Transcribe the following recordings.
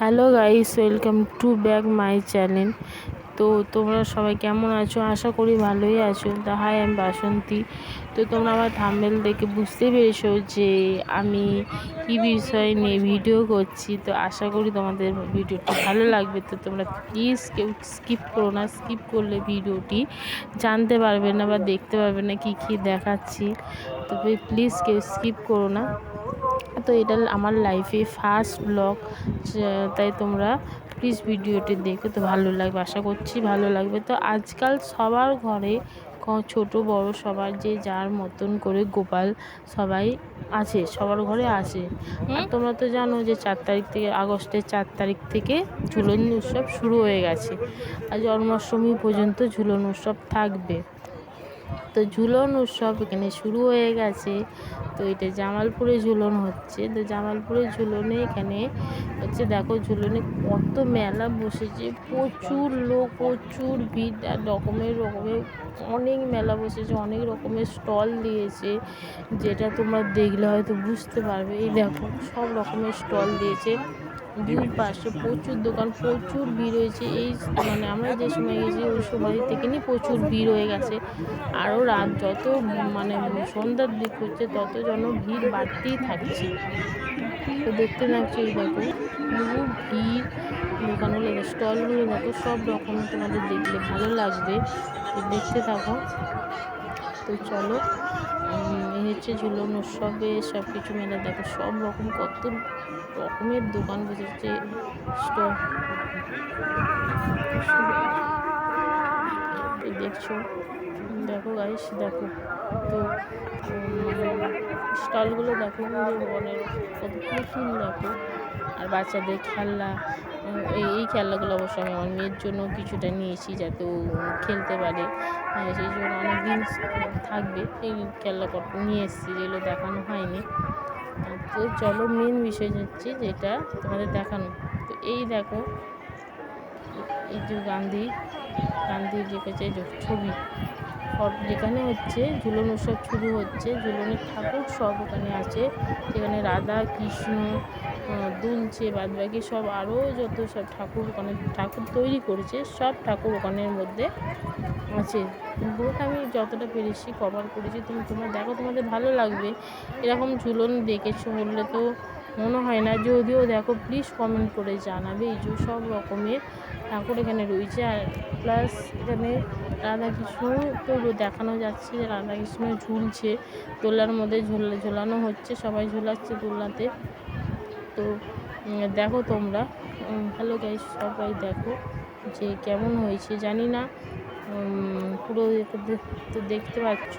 Hello guys welcome to back my channel তো তোমরা সবাই কেমন আছো? আশা করি ভালোই আছো। তা হাই আমি বাসন্তী। তো তোমরা আমার থাম্বেল দেখে বুঝতে পেরেছ যে আমি কী বিষয় নিয়ে ভিডিও করছি। তো আশা করি তোমাদের ভিডিওটি ভালো লাগবে। তো তোমরা প্লিজ কেউ স্কিপ করো না। স্কিপ করলে ভিডিওটি জানতে পারবে না বা দেখতে পারবে না কী কী দেখাচ্ছি। তো প্লিজ কেউ স্কিপ করো না। তো এটা আমার লাইফে ফার্স্ট ব্লগ তাই তোমরা প্লিজ ভিডিওটি দেখো তো ভালো লাগবে আশা করছি ভালো লাগবে। তো আজকাল সবার ঘরে ছোট বড় সবার যে যার মতন করে গোপাল সবাই আছে সবার ঘরে আছে আর তোমরা তো জানো যে চার তারিখ থেকে আগস্টের চার তারিখ থেকে ঝুলন উৎসব শুরু হয়ে গেছে। আর জন্মাষ্টমী পর্যন্ত ঝুলন উৎসব থাকবে। তো ঝুলন উৎসব এখানে শুরু হয়ে গেছে। তো এটা জামালপুরে ঝুলন হচ্ছে। তো জামালপুরে ঝুলনে এখানে হচ্ছে দেখো ঝুলনে কত মেলা বসেছে। প্রচুর লোক, প্রচুর ভিড়। আর রকমের রকমের অনেক মেলা বসেছে, অনেক রকমের স্টল দিয়েছে। যেটা তোমরা দেখলে হয়তো বুঝতে পারবে। এই দেখো সব রকমের স্টল দিয়েছে। দুই পাশে প্রচুর দোকান, প্রচুর ভিড় হয়েছে। এই মানে আমরা যে সময় গেছি, ওই সময় থেকে নিয়ে প্রচুর ভিড় হয়ে গেছে। আরও রাত যত মানে সন্ধ্যার দিক হচ্ছে, তত যেন ভিড় বাড়তেই থাকছে। তো দেখতে থাকছি এই দেখো বহু ভিড়, দোকানগুলো, স্টলগুলো দেখো সব রকম তোমাদের দেখলে ভালো লাগবে দেখতে থাকো। তো চলো এই হচ্ছে ঝুলন উৎসবে সব কিছু মেলা। দেখো, সব রকম কত রকমের দোকান বসেছে দেখছ, দেখো গাইস দেখো। তো স্টলগুলো দেখো বনের, কত ফুল দেখো। আর বাচ্চাদের খেলনা এই খেলনাগুলো অবশ্য আমি আমার মেয়ের জন্য কিছুটা নিয়েছি যাতে ও খেলতে পারে। সেই জন্য অনেক দিন থাকবে এই খেলনা নিয়ে এসেছি যেগুলো দেখানো হয়নি। তো চলো মেন বিষয় হচ্ছে যেটা তোমাদের দেখানো। তো এই দেখো, এই যে গান্ধী গান্ধীর রেখেছে ছবি। যেখানে হচ্ছে ঝুলন উৎসব শুরু হচ্ছে, ঝুলনের ঠাকুর সব ওখানে আছে। সেখানে রাধা, কৃষ্ণ দুলছে বাদ বাকি সব আরও যত সব ঠাকুর ওখানে ঠাকুর তৈরি করেছে, সব ঠাকুর ওখানের মধ্যে আছে। পুরোটা আমি যতটা পেরেছি কভার করেছি, তুমি তোমরা দেখো তোমাদের ভালো লাগবে। এরকম ঝুলন দেখেছ বললে তো মনে হয় না, যদিও দেখো প্লিজ কমেন্ট করে জানাবে, এই যে সব রকমের ঠাকুর এখানে রয়েছে। আর প্লাস এখানে রাধাকৃষ্ণ তো দেখানো যাচ্ছে যে রাধাকৃষ্ণ ঝুলছে, দোলার মধ্যে ঝোলা, ঝোলানো হচ্ছে, সবাই ঝোলাচ্ছে দোলনাতে। তো দেখো তোমরা। হ্যালো গাইস সবাই দেখো যে কেমন হয়েছে জানি না। পুরো তো দেখতে পাচ্ছ,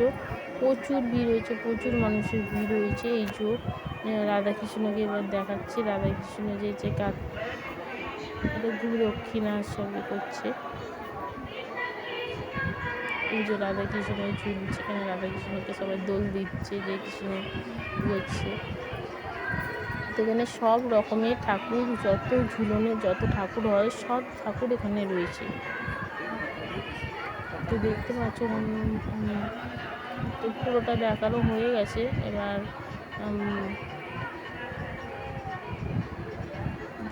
প্রচুর ভিড় হয়েছে, প্রচুর মানুষের ভিড় হয়েছে এই যে। রাধাকৃষ্ণকে এবার দেখাচ্ছি, রাধাকৃষ্ণ যে যে কাজ দক্ষিণার সঙ্গে করছে। এই যে রাধাকৃষ্ণ ঝুলছে, এখানে রাধাকৃষ্ণকে সবাই দোল দিচ্ছে, যে কৃষ্ণ হচ্ছে এখানে সব রকমের ঠাকুর, যত ঝুলনে যত ঠাকুর হয়, সব ঠাকুর এখানে রয়েছে। তো দেখতে পাচ্ছ তো পুরোটা দেখানো হয়ে গেছে। এবার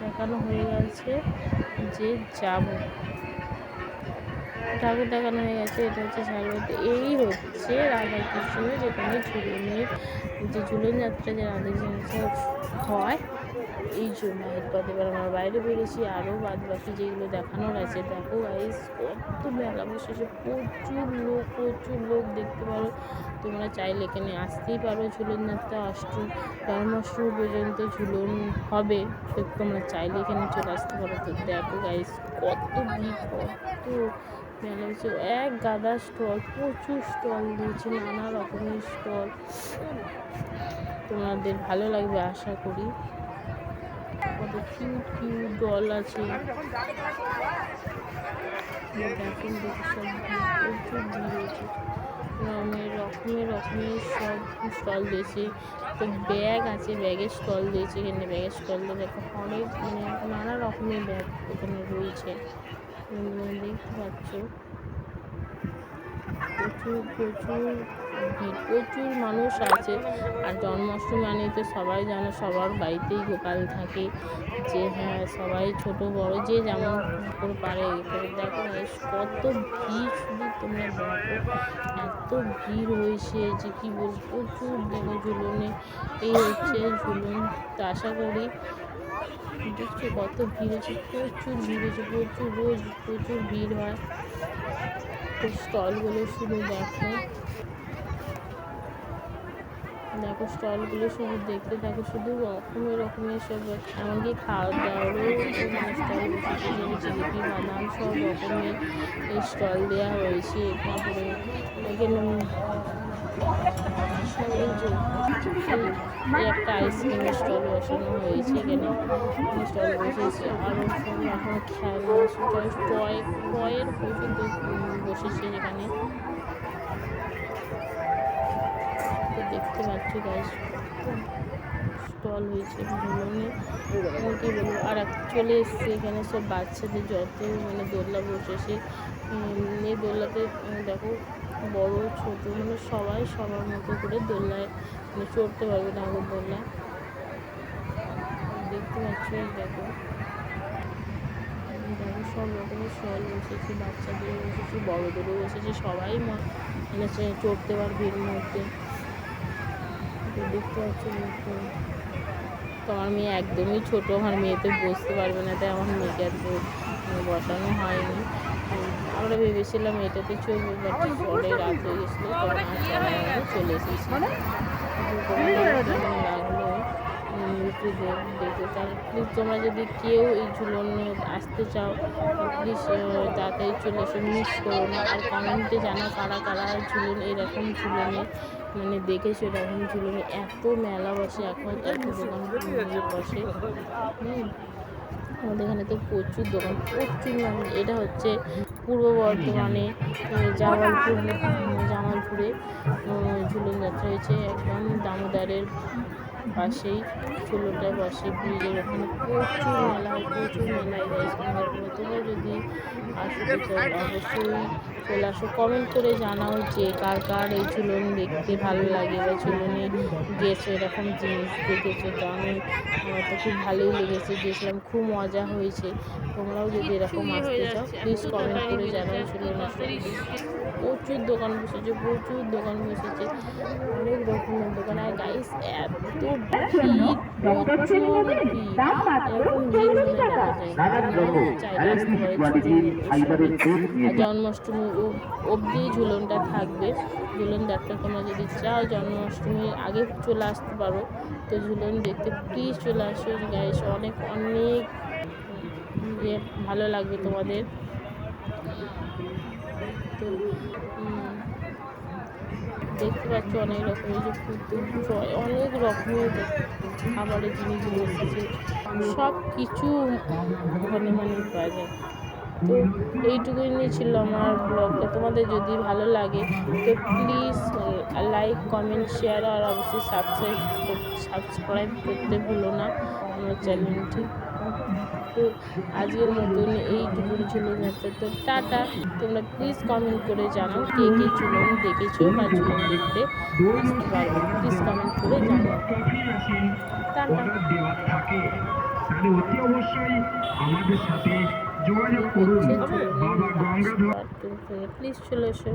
দেখানো হয়ে গেছে যে যাব। ঠাকুর দেখানো হয়ে গেছে, এটা হচ্ছে সারবতী এই হচ্ছে রাধাকৃষ্ণ যেখানে ঝুলনের, যে ঝুলন যাত্রা যে রাধাকৃষ্ণ হয়, এই জন্য এরপর এবার আমরা বাইরে বেরিয়েছি আরও বাদ বাকি যেগুলো দেখানোর আছে, দেখো গাইস কত মেলা বসেছে, প্রচুর লোক প্রচুর লোক দেখতে পারো, তোমরা চাইলে এখানে আসতেই পারো ঝুলন যাত্রা, অষ্টম জন্মাষ্টমী পর্যন্ত ঝুলন হবে, তো তোমরা চাইলে এখানে চলে আসতে পারো, তো দেখো গাইস কত ভিড়, কত মেলা এক গাদা স্টল, প্রচুর স্টল দিয়েছে, নানা রকমের স্টল। তোমাদের ভালো লাগবে আশা করি। কত কিউট কিউট ডল আছে। প্রচুর রকমের রকমের রকমের সব স্টল দিয়েছে। তো ব্যাগ আছে, ব্যাগের স্টল দিয়েছে এখানে, ব্যাগের স্টল দিয়ে অনেক মানে নানা রকমের ব্যাগ এখানে রয়েছে। দেখতে পাচ্ছ প্রচুর প্রচুর ভিড়, প্রচুর মানুষ আছে। আর জন্মাষ্টমী মানে তো সবাই জানো, সবার বাড়িতেই গোপাল থাকে। যে হ্যাঁ সবাই ছোট, বড়, যে যেমন করে পারে। দেখো কত ভিড় শুধু তোমরা দেখো। এত ভিড় হয়েছে যে কি বলব, প্রচুর দেখো ঝুলনে এই হচ্ছে ঝুলন। তো আশা করি দেখছ কত ভিড় হচ্ছে, প্রচুর ভিড় হচ্ছে, প্রচুর, রোজ প্রচুর ভিড় হয়। তো স্টলগুলো শুধু দেখো। দেখো স্টলগুলো শুধু দেখতে থাকো শুধু রকমের রকমের সব এমনকি খাওয়া দাওয়ারও স্টল বসেছে জিলিপি, বাদাম সব রকমের স্টল দেওয়া হয়েছে তারপরে এখানে একটা আইসক্রিম স্টল বসানো হয়েছে এখানে। স্টল বসেছে। সব এখন খেলনা টয় টয়ের প্রচুর বসেছে এখানে। দেখতে পাচ্ছ গাছ স্টল হয়েছে ভ্রমণে কি বলব। আর চলে এসছে এখানে সব বাচ্চাদের যত মানে দোলনা বসেছে এই দোলনাতে দেখো, বড়, ছোট মানে সবাই সবার মতো করে দোলনায় মানে চড়তে পারবে নাগর দোলনায়। দেখতে পাচ্ছি দেখো। দেখো, সব রকমের স্টল বসেছে বাচ্চাদের বসেছে, বড়দেরও বসেছে, সবাই মানে চড়তে পারবে এর মধ্যে দেখতে পাচ্ছ তো। আমার মেয়ে একদমই ছোট আমার মেয়ে তো বসতে পারবে না তাই আমার মেয়েকে আর মানে বসানো হয়নি। আমরা ভেবেছিলাম এটাতে চলবে বাট পরে রাত হয়ে গেছিল তখন আর চলা এসেছি। কেমন লাগল? উম, একটু দে- দেখে। তার প্লিজ তোমরা যদি কেউ এই ঝুলন আসতে চাও প্লিজ তাড়াতাড়ি চলে এসো মিস করো না। আর কমেন্টে জানা কারা কারা ঝুলন এরকম ঝুলনে মানে দেখেছ এরকম ঝুলনে? এত মেলা বসে এখন এত দোকান বসে। আমাদের এখানে তো প্রচুর দোকান প্রচুর মানুষ এটা হচ্ছে পূর্ব বর্ধমানে জামালপুর জামালপুরে ঝুলন যাত্রা হয়েছে। একদম দামোদরের পাশেই ষোলোটায় বসে ব্রিজের ওখানে প্রচুর মেলা হয় প্রচুর মেলায় রয়েছে তোমরা যদি আসো অবশ্যই চলে আসো। কমেন্ট করে জানাও যে কার কার এই ঝুলন দেখতে ভালো লাগে বা ঝুলনে গেছো এরকম জিনিস দেখেছ তো? আমি আমার তো খুব ভালোই লেগেছে গেছিলাম খুব মজা হয়েছে। তোমরাও যদি এরকম আসতে চাও প্লিজ কমেন্ট করে জানাও ঝুলন প্রচুর দোকান বসেছে প্রচুর দোকান বসেছে অনেক রকমের দোকান। আর গাইস এত জন্মাষ্টমী অবধি ঝুলনটা থাকবে। ঝুলন দেখতে তোমরা যদি চাও, জন্মাষ্টমীর আগে চলে আসতে পারো। তো ঝুলন দেখতে প্লিজ চলে আসো গাইস অনেক অনেক ইয়ে ভালো লাগবে তোমাদের। তো দেখতে পাচ্ছি অনেক রকমের যে পুতুল অনেক রকমের খাবারের জিনিসগুলো এসেছে। সব কিছু ওখানে মানে পাওয়া যায়। তো এইটুকুই নিয়ে ছিল আমার ব্লগটা। তোমাদের যদি ভালো লাগে, তো প্লিজ লাইক কমেন্ট শেয়ার আর অবশ্যই সাবস্ক্রাইব সাবস্ক্রাইব করতে ভুলো না। আমার চ্যানেলটি তো আজকের মতন এইটুকুন ছিল যাতে তো টাটা। তোমরা প্লিজ কমেন্ট করে জানাও কে কে চুলন দেখেছ বা চুলন দেখতে। আসতে পারবে প্লিজ কমেন্ট করে জানাও। তাহলে অতি অবশ্যই আমাদের সাথে যোগাযোগ করুন। বাবা গঙ্গাধর প্লিজ চলে এসো।